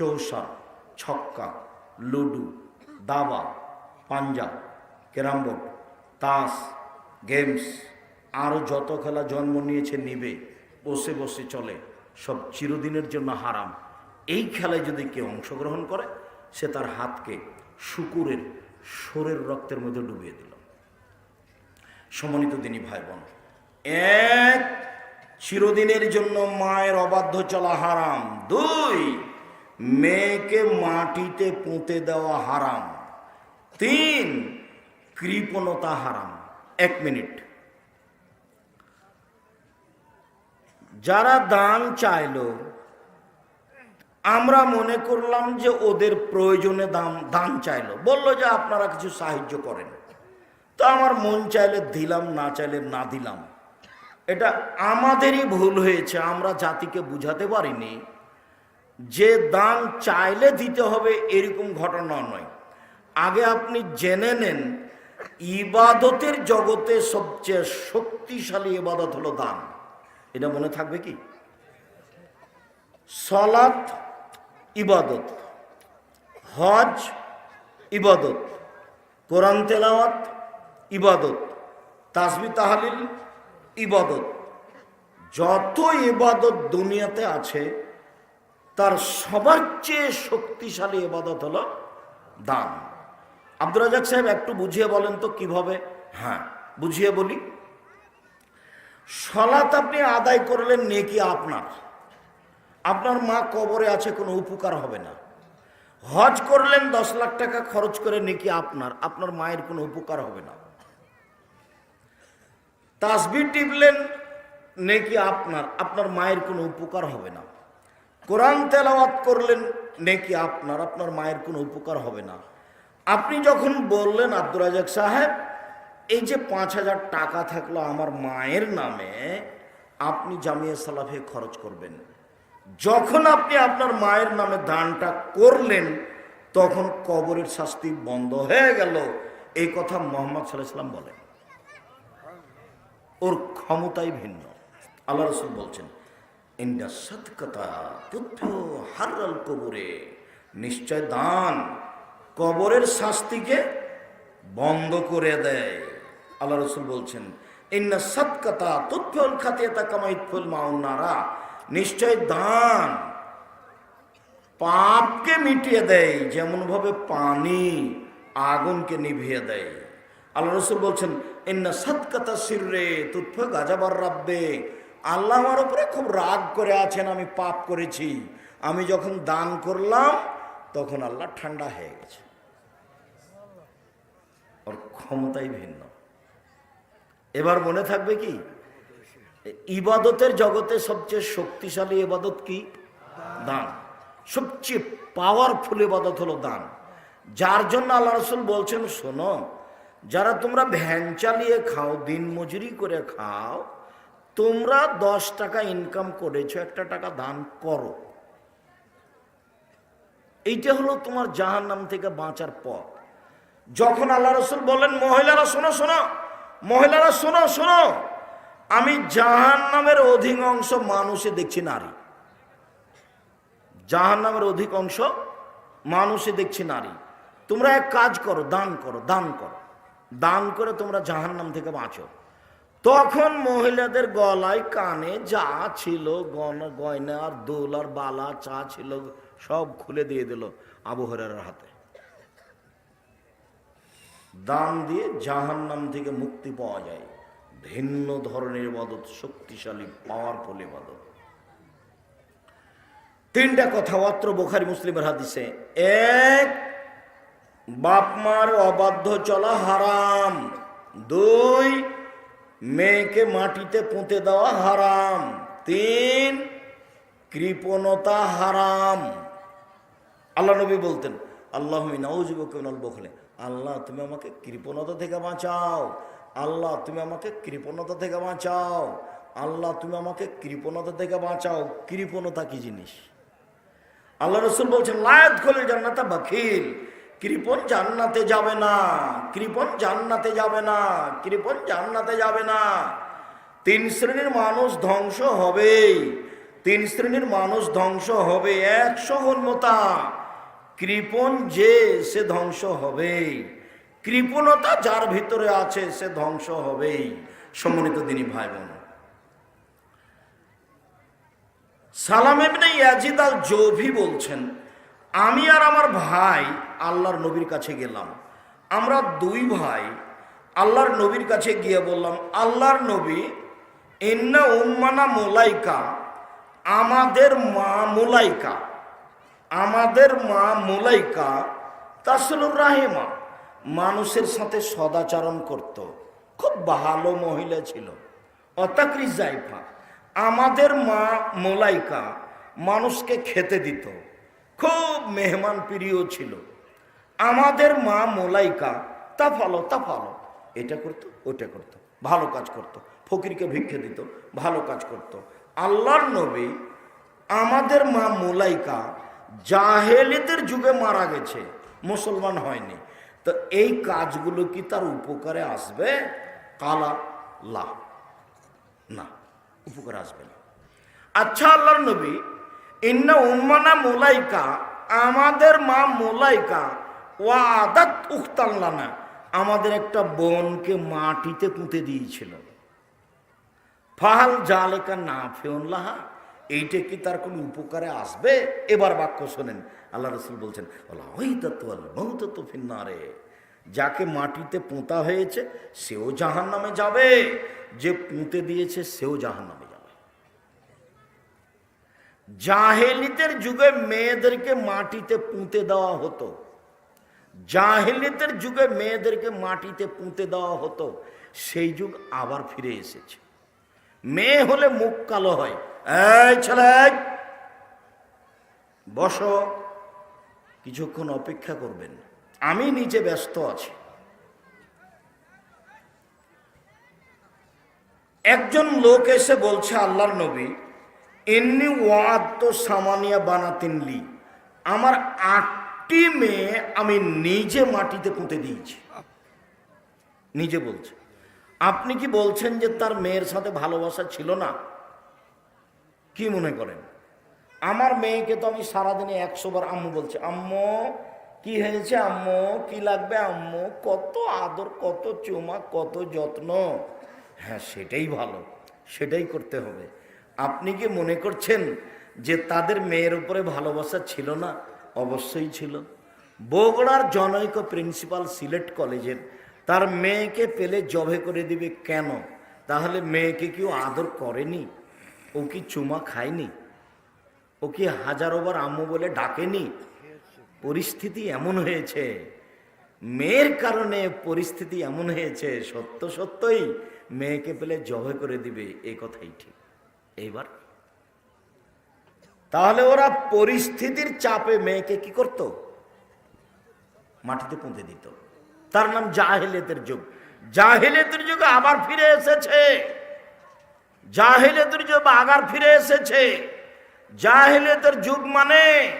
চৌসা, ছক্কা, লুডু, দাবা, পাঞ্জা ক্যারামবোর্ড তাস, গেমস আরও যত খেলা জন্ম নিয়েছে নিবে, বসে বসে চলে, সব চিরদিনের জন্য হারাম। এই খেলায় যদি কেউ অংশগ্রহণ করে, সে তার হাতকে শুকুরের, সোরের রক্তের মধ্যে ডুবিয়ে দিল। সমন্বিত দিনী ভাই বোন এক, চিরদিনের জন্য মায়ের অবাধ্য চলা হারাম। দুই মেয়েকে মাটিতে পুঁতে দেওয়া হারাম। তিন, কৃপণতা হারাম। এক মিনিট। যারা দান চাইলো, আমরা মনে করলাম যে ওদের প্রয়োজনে দাম, দান চাইলো। বলল যে আপনারা কিছু সাহায্য করেন। তো আমার মন চাইলে দিলাম, না চাইলে না দিলাম। এটা আমাদেরই ভুল হয়েছে। আমরা জাতিকে বুঝাতে পারিনি। যে দান চাইলে দিতে হবে এরকম ঘটনা নয়। আগে আপনি জেনে নেন, ইবাদতের জগতে সবচেয়ে শক্তিশালী ইবাদত হলো দান। এটা মনে থাকবে কি? সলাত ইবাদত, হজ ইবাদত, কোরআন তেলাওয়াত ইবাদত, তাসবি তাহালিল ইবাদত। যত ইবাদত দুনিয়াতে আছে তার সবার চেয়ে শক্তিশালী এবাদত হলো দান। আব্দুর রাজাক সাহেব একটু বুঝিয়ে বলেন তো কীভাবে? হ্যাঁ বুঝিয়ে বলি। সলাত আপনি আদায় করলেন, নেকি আপনার? আপনার মা কবরে আছে, কোনো উপকার হবে না। হজ করলেন, দশ লাখ টাকা খরচ করে নেকি আপনার। আপনার মায়ের কোনো উপকার হবে না। তাসবি টিপলেন, নেকি আপনার। আপনার মায়ের কোনো উপকার হবে না। কোরআন তেলাওয়াত করলেন, নেকি আপনার? আপনার মায়ের কোনো উপকার হবে না। আপনি যখন বললেন, আব্দুর রাজাক সাহেব, এই যে পাঁচ হাজার টাকা থাকল আমার মায়ের নামে, আপনি জামিয়া সালাফে খরচ করবেন। যখন আপনি আপনার মায়ের নামে দানটা করলেন, তখন কবরের শাস্তি বন্ধ হয়ে গেল। এই কথা মোহাম্মদ সাল্লাম বলেন। ওর ক্ষমতাই ভিন্ন। আল্লাহ রসুল বলছেন ইন্ডা সৎকতা তুথ্য হারাল কবরে। নিশ্চয় দান কবরের শাস্তিকে বন্ধ করে দেয়। আল্লাহ রসুল বলছেন ইন্না সৎকতা তুৎফল খাতিয়াতা কামাইতফুল মাউন্নারা নিশ্চয় দান পাপকে মিটিয়ে দেয় যেমন ভাবে পানি আগুনকে নিভিয়ে দেয়। আল্লাহ রসুল বলছেন ইন্না সৎকতা সিররে তুৎফ গাজাবার রাব্বে। আল্লাহ আমার উপরে খুব রাগ করে আছেন, আমি পাপ করেছি। আমি যখন দান করলাম, তখন আল্লাহ ঠান্ডা হয়ে গেছে। ওর ক্ষমতাই ভিন্ন। এবার মনে থাকবে কি? ইবাদতের জগতে সবচেয়ে শক্তিশালী ইবাদত কি? দান। সবচেয়ে পাওয়ারফুল ইবাদত হলো দান। যার জন্য আল্লাহ রসুল বলছেন, শোনো, যারা তোমরা ভ্যান চালিয়ে খাও দিন মজুরি করে খাও তোমরা দশ টাকা ইনকাম করেছ, একটা টাকা দান করো। এইটা হলো তোমার জাহান নাম থেকে বাঁচার পথ। যখন আল্লাহ রসুল বলেন মহিলারা শোনো শোনো, মহিলারা শোনো শোনো, আমি জাহান নামের অধিক অংশ মানুষে দেখছি নারী। জাহান নামের অধিক অংশ মানুষে দেখছি নারী। তোমরা এক কাজ করো, দান করো দান করো। দান করে তোমরা জাহান নাম থেকে বাঁচো। তখন মহিলাদের গলায় কানে যা ছিল গয়না গয়না দোল আর বালা চা ছিল, সব খুলে দিয়ে দিল আবহরের হাতে। দান দিয়ে জাহান নাম থেকে মুক্তি পাওয়া যায়। ভিন্ন ধরনের ইবাদত, শক্তিশালী পাওয়ারফুল ইবাদত। তিনটা কথাবার্তা বোখারি মুসলিমের হাদিসে। এক, বাপমার অবাধ্য চলা হারাম। দুই মেয়েকে মাটিতে পুঁতে দেওয়া হারাম। তিন, কৃপণতা হারাম। আল্লাহ নবী বলতেন, আল্লাহ নাউজুবকুল বখলে। আল্লাহ, তুমি আমাকে কৃপণতা থেকে বাঁচাও। আল্লাহ, তুমি আমাকে কৃপণতা থেকে বাঁচাও। আল্লাহ, তুমি আমাকে কৃপণতা থেকে বাঁচাও। কৃপণতা কি জিনিস? আল্লাহ রসুল বলছেন লায়াত খোলে জান্নাতা বাখিল কৃপন জান্নাতে যাবে না, কৃপন জান্নাতে যাবে না, কৃপন জান্নাতে যাবে না। তিন শ্রেণির মানুষ ধ্বংস হবেই, তিন শ্রেণির মানুষ ধ্বংস হবে এক সহনমতা কৃপণ যে, সে ধ্বংস হবেই। কৃপণতা যার ভিতরে আছে, সে ধ্বংস হবেই। সম্মানিত দিনী ভাই বোন সালাম ইবনে ইয়াজিদ আল জৌভি বলছেন আমি আর আমার ভাই আল্লাহর নবীর কাছে গেলাম। আমরা দুই ভাই আল্লাহর নবীর কাছে গিয়ে বললাম, আল্লাহর নবী, ইন্না উম্মানা মোলাইকা, আমাদের মা মোলাইকা, আমাদের মা মোলাইকা তাসলুর রাহেমা, মানুষের সাথে সদাচরণ করত। খুব ভালো মহিলা ছিল। অতাকরি জাইফা। আমাদের মা মোলাইকা মানুষকে খেতে দিত। খুব মেহমান প্রিয় ছিল। আমাদের মা মোলাইকা, তা ফালো তা ফালো এটা করতো ওটা করতো। ভালো কাজ করতো। ফকিরকে ভিক্ষে দিত, ভালো কাজ করত। আল্লাহর নবী আমাদের মা মোলাইকা জাহেলিদের যুগে মারা গেছে, মুসলমান হয়নি। তো এই কাজগুলো কি তার উপকারে আসবে? কালা, লা। না, উপকারে আসবে না। আচ্ছা আল্লাহর নবী ইন্না উম্মানা মোলাইকা, আমাদের মা মোলাইকা ওয়া আদাত উখতাল্লানা আমাদের একটা বোনকে মাটিতে পুঁতে দিয়েছিল। ফাহাল জালেকা না ফেউল্লাহা এইটা কি তার কোনো উপকারে আসবে? এবার বাক্য শোনেন, আল্লাহ রসুল বলছেন ফিন্নারে, যাকে মাটিতে পোঁতা হয়েছে, সেও জাহান নামে যাবে, যে পুঁতে দিয়েছে সেও জাহান জাহেলিতের যুগে মেয়েদেরকে মাটিতে পুঁতে দেওয়া হতো। জাহেলিতের যুগে মেয়েদেরকে মাটিতে পুঁতে দেওয়া হতো। সেই যুগ আবার ফিরে এসেছে। মেয়ে হলে মুখ কালো হয়। এই ছেলে, বসো, কিছুক্ষণ অপেক্ষা করবেন। আমি নিজে ব্যস্ত আছি। একজন লোক এসে বলছে, আল্লাহর নবী এমনি ওয়াদ সামানিয়া বানাতিনলি আমার আটটি মেয়ে আমি নিজে মাটিতে পুঁতে দিয়েছি। নিজে বলছে। আপনি কি বলছেন যে তার মেয়ের সাথে ভালোবাসা ছিল না? কি মনে করেন? আমার মেয়েকে তো আমি সারাদিনে একশো বার আম্মু বলছি, আম্মু, কি হয়েছে আম্মু? কি লাগবে আম্মু? কত আদর, কত চুমা, কত যত্ন? হ্যাঁ সেটাই ভালো, সেটাই করতে হবে। আপনি কি মনে করছেন যে তাদের মেয়ের উপরে ভালোবাসা ছিল না? অবশ্যই ছিল। বগুড়ার জনৈক প্রিন্সিপাল সিলেট কলেজের তার মেয়েকে পেলে জবে করে দিবে কেন? তাহলে মেয়েকে কেউ আদর করেনি? ও কি চুমা খায়নি? ও কি হাজারোবার আম্মু বলে ডাকেনি? পরিস্থিতি এমন হয়েছে। মেয়ের কারণে পরিস্থিতি এমন হয়েছে, সত্য সত্যই মেয়েকে পেলে জবে করে দিবে, এ কথাই ঠিক। এইবার। তাহলে ওরা পরিস্থিতির চাপে মেয়েকে কি করত? মাটিতে পুঁতে দিত। তার নাম জাহেলেতের যুগ। জাহেলেতের যুগে আবার ফিরে এসেছে। জাহেলেতের যুগ আগার ফিরে এসেছে। জাহেলেতের যুগ মানে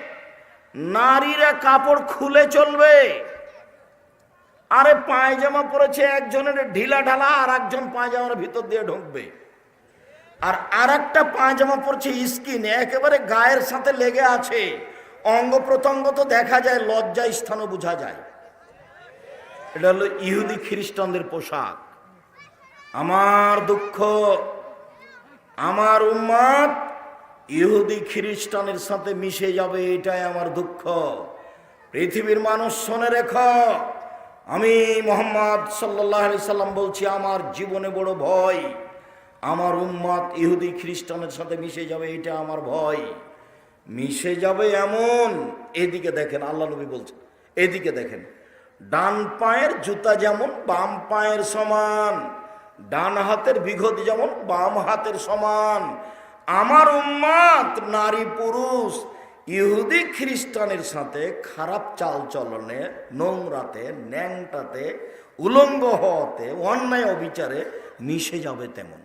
নারীরা কাপড় খুলে চলবে। আরে পায়জামা পরেছে একজনের ঢিলা ঢালা আর একজন পায়জামার ভিতর দিয়ে ঢুকবে। আর আর একটা পায়জামা পরছে স্কিন, একেবারে গায়ের সাথে লেগে আছে। অঙ্গ প্রত্যঙ্গ তো দেখা যায়, লজ্জা স্থানও বোঝা যায়। এটা হলো ইহুদি খ্রিস্টানদের পোশাক। আমার দুঃখ, আমার উম্মাদ ইহুদি খ্রিস্টানের সাথে মিশে যাবে, এটাই আমার দুঃখ। পৃথিবীর মানুষ শোনে রেখ, আমি মোহাম্মদ সাল্লাহ সাল্লাম বলছি, আমার জীবনে বড় ভয়। আমার উম্মাদ ইহুদি খ্রিস্টানের সাথে মিশে যাবে, এটা আমার ভয়। মিশে যাবে এমন, এদিকে দেখেন, আল্লাহ নবী বলছেন, এদিকে দেখেন, ডান পায়ের জুতা যেমন, বাম পায়ের সমান, ডান হাতের বিঘত যেমন, বাম হাতের সমান। আমার উম্মাত নারী পুরুষ, ইহুদি খ্রিস্টানের সাথে খারাপ চাল চলনে নোংরাতে, ন্যাংটাতে, উলঙ্গ হওয়াতে, অন্যায় অবিচারে মিশে যাবে তেমন।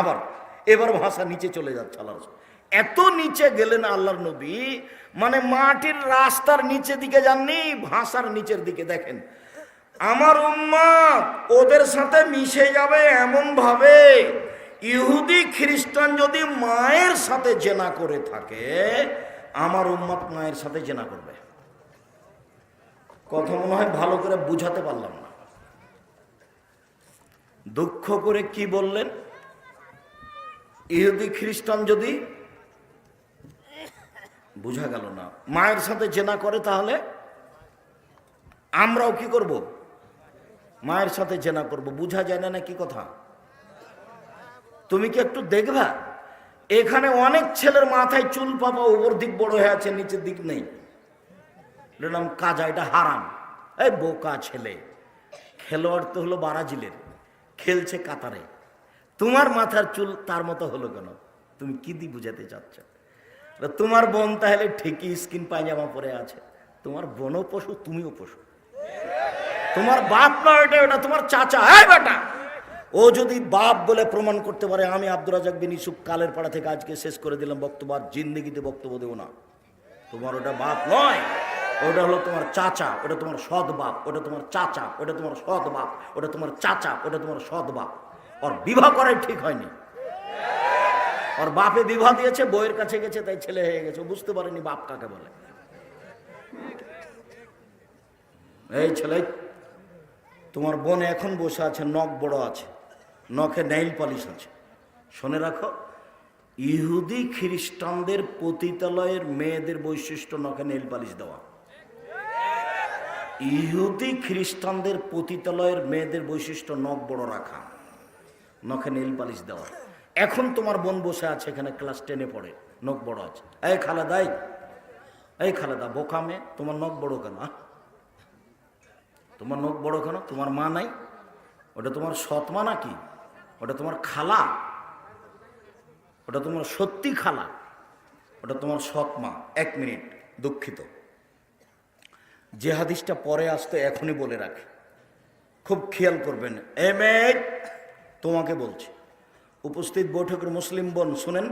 আবার, এবার ভাষা নিচে চলে যাচ্ছে আল্লাহ রসুল। এত নিচে গেলেন আল্লাহর নবী মানে মাটির রাস্তার নিচে দিকে যাননি, ভাষার নিচের দিকে দেখেন। আমার উম্মা ওদের সাথে মিশে যাবে এমন ভাবে ইহুদি, খ্রিস্টান যদি মায়ের সাথে জেনা করে থাকে, আমার উম্মত মায়ের সাথে জেনা করবে। কথা মনে হয় ভালো করে বুঝাতে পারলাম না। দুঃখ করে কি বললেন? ইহুদি খ্রিস্টান যদি বোঝা গেল না, মায়ের সাথে জেনা করে তাহলে আমরাও কি করব? মায়ের সাথে জেনা করব, বুঝা যায় না কি কথা? তুমি কি একটু দেখবা? এখানে অনেক ছেলের মাথায় চুল পাপা, উপর দিক বড় হয়ে আছে, নিচের দিক নেই। নাম, কাজা, এটা হারাম। এই বোকা ছেলে। খেলোয়াড় তো হলো বারাজিলের, খেলছে কাতারে। তোমার মাথার চুল তার মতো হলো কেন? তুমি কি দি বুঝাতে চাচ্ছ? তোমার বোন তাহলে ঠিকই স্কিন পায়জামা পরে আছে। তোমার বোনও পশু, তুমিও পশু। তোমার বাপ না ওটা ওটা তোমার চাচা। হ্যাঁ বেটা! ও যদি বাপ বলে প্রমাণ করতে পারে, আমি আব্দুর রাজাক বিন ইসুফ কালের পাড়া থেকে আজকে শেষ করে দিলাম বক্তব্য, আর জিন্দিগিতে বক্তব্য দেবো না। তোমার ওটা বাপ নয়, ওটা হলো তোমার চাচা, ওটা তোমার সৎ বাপ, ওটা তোমার চাচা, ওটা তোমার সৎ বাপ, ওটা তোমার চাচা, ওটা তোমার সৎ বাপ। ওর বিবাহ করাই ঠিক হয়নি। ওর বাপে বিবাহ দিয়েছে বইয়ের কাছে গেছে, তাই ছেলে হয়ে গেছে। বুঝতে পারেনি বাপ কাকে বলে। এই ছেলে, তোমার বোন এখন বসে আছে, নখ বড় আছে, নখে নেইল পলিশ আছে। শুনে রাখো, ইহুদি খ্রিস্টানদের পতিতালয়ের মেয়েদের বৈশিষ্ট্য নখে নেইল পালিশ দেওয়া। ইহুদি খ্রিস্টানদের পতিতালয়ের মেয়েদের বৈশিষ্ট্য নখ বড় রাখা। নখে নীল পালিশ দেওয়া। এখন তোমার বোন বসে আছে এখানে ক্লাস টেনে পড়ে, নখ বড় আছে। এই খালেদাই এই। খালেদা, বোকা মেয়ে, তোমার নখ বড় কেন? তোমার নখ বড় কেন? তোমার মা নাই? ওটা তোমার সৎ মা নাকি? ওটা তোমার খালা? ওটা তোমার সত্যি খালা? ওটা তোমার সৎ মা। এক মিনিট, দুঃখিত। যে হাদিসটা পরে আসতে এখনই বলে রাখে। খুব খেয়াল করবেন। এ মেয়ে তোমাকে বলছি। উপস্থিত বৈঠকের মুসলিম বোন, শুনেন,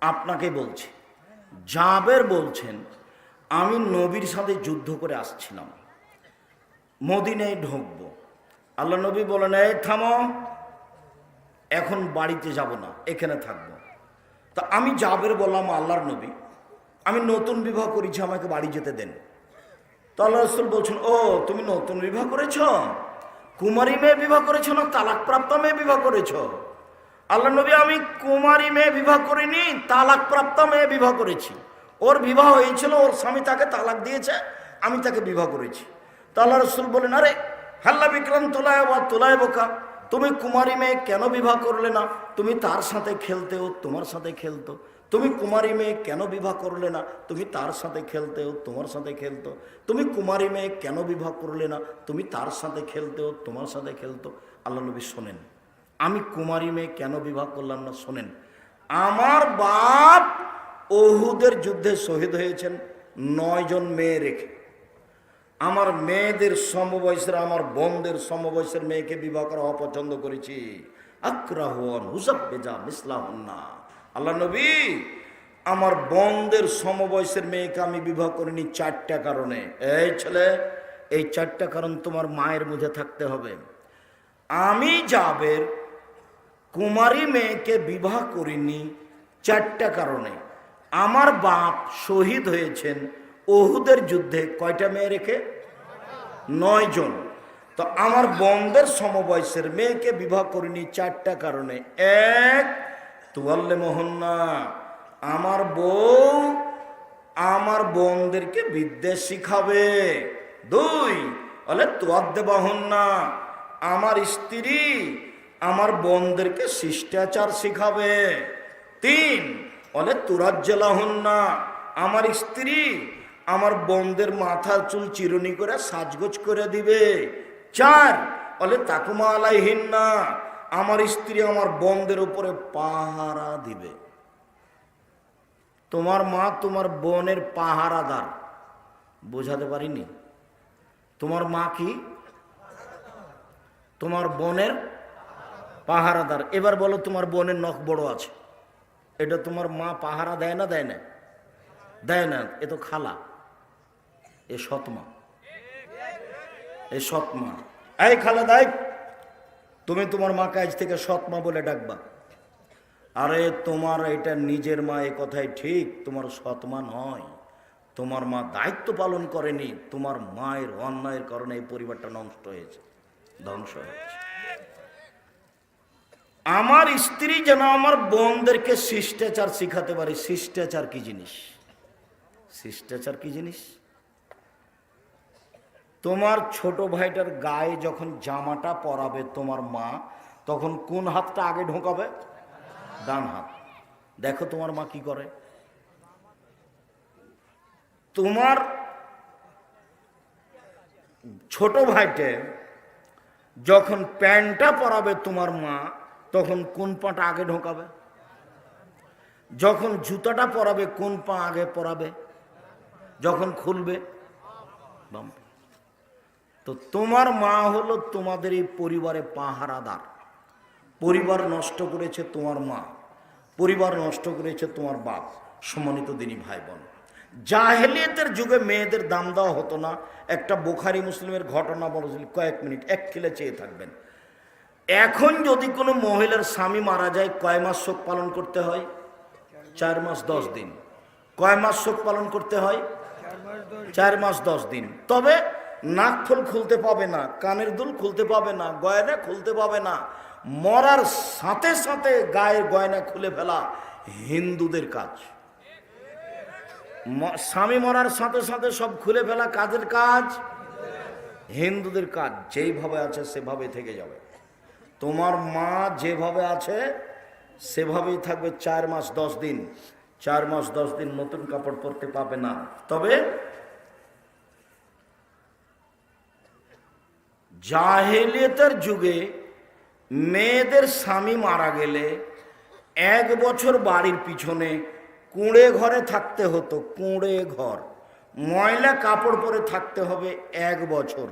আপনাকে বলছি। জাবের বলছেন, আমি নবীর সাথে যুদ্ধ করে আসছিলাম। মদিনায় ঢুকবো। আল্লাহ নবী বলেন, এই থামো, এখন বাড়িতে যাব না, এখানে থাকব। তা আমি জাবের বললাম, আল্লাহর নবী, আমি নতুন বিবাহ করেছি, আমাকে বাড়ি যেতে দেন। তো আল্লাহ রসুল বলছেন, ও, তুমি নতুন বিবাহ করেছ? কুমারী মেয়ে বিবাহ করেছ না তালাকপ্রাপ্ত মেয়ে বিবাহ করেছ? আল্লাহ নবী, আমি কুমারী মেয়ে বিবাহ করিনি, তালাকপ্রাপ্ত মেয়ে বিবাহ করেছি। ওর বিবাহ হয়েছিল, ওর স্বামী তাকে তালাক দিয়েছে, আমি তাকে বিবাহ করেছি। তা আল্লাহ রসুল বলেন, আরে, হাল্লা বিক্রম তোলায় বা তোলায় বোকা, তুমি কুমারী মেয়ে কেন বিবাহ করলে না? তুমি তার সাথে খেলতে ও তোমার সাথে খেলতো। তুমি কুমারী মেয়ে কেন বিবাহ করলে না? তুমি তার সাথে খেলতে ও তোমার সাথে খেলতো। তুমি কুমারী মেয়ে কেন বিবাহ করলে না? তুমি তার সাথে খেলতে ও তোমার সাথে খেলতো। আল্লাহ নবী শোনেন। আমি কুমারী মেয়ে কেন বিবাহ করলাম না? শোনেন। আমার বাপ ওহুদের যুদ্ধে শহীদ হয়েছেন নয়জন মেয়ে রেখে। আমার মেয়েদের সমবয়সের, আমার বোনদের সমবয়সের মেয়েকে বিবাহ করা অপছন্দ করেছি। আক্রাহন হুসাব বেজা মিসলাহন্না। আল্লাহ নবী, আমার বোনদের সমবয়সের মেয়েকে আমি বিবাহ করিনি চারটা কারণে। এই ছেলে, এই চারটা কারণ তোমার মায়ের মধ্যে থাকতে হবে। আমি যাবের কুমারী মেয়েকে বিবাহ করিনি চারটা কারণে। আমার বাপ শহীদ হয়েছেন ওহুদের যুদ্ধে। কয়টা মেয়ে রেখে? নয় জন। তো আমার বন্ধের সমবয়সের মেয়েকে বিবাহ করিনি চারটা কারণে। এক তুয়াল্লে মোহন্না আমার বউ আমার বোনদেরকে বিদ্যে শিখাবে। দুই বলে তোয়াদ্দে বাহন্না আমার স্ত্রী আমার বোনদেরকে শিষ্টাচার শিখাবে। তিন বলে তুরাজ্জেলাহন্না। আমার স্ত্রী আমার বোনদের মাথার চুল চিরুনি করে সাজগোজ করে দিবে। চার বলে তাকুমা আলাইহিন্না। আমার স্ত্রী আমার বোনদের উপরে পাহারা দিবে। তোমার মা তোমার বোনের পাহারাদার। বোঝাতে পারিনি। তোমার মা কি? তোমার বোনের পাহারাদার। এবার বলো তোমার বোনের নখ বড় আছে। এটা তোমার মা পাহারা দেয় না দেয় না? দেয় না, এ তো খালা। এ সৎমা এ সৎমা এই খালা দেয়। তুমি তোমার মাকে আজ থেকে সৎমা বলে ডাকবা। আরে তোমার এটা নিজের মা এ কথাই ঠিক, তোমার সৎ মা নয়। তোমার মা দায়িত্ব পালন করেনি, তোমার মায়ের অন্যায়ের কারণে এই পরিবারটা নষ্ট হয়েছে। ধ্বংস হয়েছে। আমার স্ত্রী যেন আমার বোনদেরকে শিষ্টাচার শিখাতে পারে। শিষ্টাচার কি জিনিস? শিষ্টাচার কি জিনিস? তোমার ছোট ভাইটার গায়ে যখন জামাটা পরাবে তোমার মা, তখন কোন হাতটা আগে ঢোকাবে? ডান হাত। দেখো তোমার মা কি করে। তোমার ছোট ভাইটে যখন প্যান্টটা পরাবে তোমার মা, তখন কোন পাটা আগে ঢোকাবে? যখন জুতাটা পরাবে কোন পা আগে পরাবে? যখন খুলবে? বাম। তো তোমার মা হলো তোমাদের এই পরিবারে পাহারাদার। পরিবার নষ্ট করেছে তোমার মা, পরিবার নষ্ট করেছে তোমার বাপ, সম্মানিত দিনী ভাই বোন জাহেলিয়তের যুগে মেয়েদের দাম দেওয়া হতো না। একটা বোখারি মুসলিমের ঘটনা বলেছিল কয়েক মিনিট, এক খিলে চেয়ে থাকবেন। এখন যদি কোনো মহিলার স্বামী মারা যায়, কয় মাস শোক পালন করতে হয়? চার মাস, দশ দিন। কয় মাস শোক পালন করতে হয়? চার মাস, দশ দিন। তবে নাকফুল খুলতে পাবে না, কানের দুল খুলতে পাবে না, গয়না খুলতে পাবে না, মরার সাথে সাথে গায়ের গয়না খুলে ফেলা হিন্দুদের কাজ। স্বামী মরার সাথে সাথে সব খুলে ফেলা কাজের কাজ? হিন্দুদের কাজ, যেইভাবে আছে সেভাবে থেকে যাবে। তোমার মা যেভাবে আছে, সেভাবেই থাকবে চার মাস দশ দিন। চার মাস দশ দিন নতুন কাপড় পরতে পাবে না। তবে জাহেলিয়তের যুগে মেয়েদের স্বামী মারা গেলে এক বছর বাড়ির পিছনে কুঁড়ে ঘরে থাকতে হতো, কুঁড়ে ঘর। ময়লা কাপড় পরে থাকতে হবে এক বছর।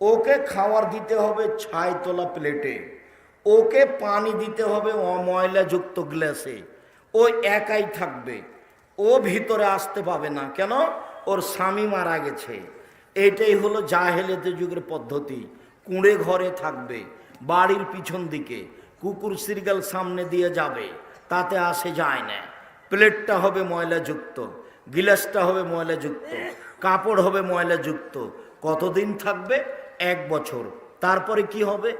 ওকে খাওয়ার দিতে হবে ছাই তোলা প্লেটে। ওকে পানি দিতে হবে অময়লাযুক্ত গ্লাসে। ও একাই থাকবে। ও ভিতরে আসতে পাবে না। কেন? ওর স্বামী মারা গেছে। এটাই হলো জাহেলেতে যুগের পদ্ধতি। কুঁড়ে ঘরে থাকবে, বাড়ির পিছন দিকে, কুকুর সিরগাল সামনে দিয়ে যাবে, তাতে আসে যায় না। প্লেটটা হবে ময়লাযুক্ত, গিলাসটা হবে ময়লাযুক্ত, কাপড় হবে ময়লাযুক্ত। কতদিন থাকবে? এক বছর। তারপরে কি হবে?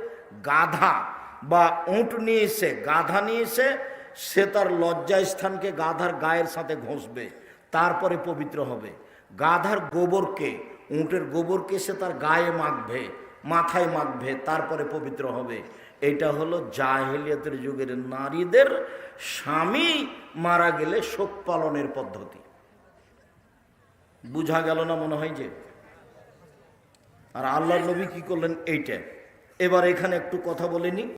গাধা বা উঁট নিয়ে এসে, গাধা নিয়ে এসে সে তার লজ্জা স্থানকে গাধার গায়ের সাথে ঘষবে, তারপরে পবিত্র হবে। গাধার গোবরকে, উঁটের গোবরকে সে তার গায়ে মাখবে মাথায় মাখবে, তারপরে পবিত্র হবে। এটা হলো জাহেলিয়াতের যুগের নারীদের স্বামী মারা গেলে শোক পালনের পদ্ধতি। বুঝা গেল না মনে হয় যে? আর আল্লাহ নবী কি করলেন? এইটা। এবার এখানে একটু কথা বলে নি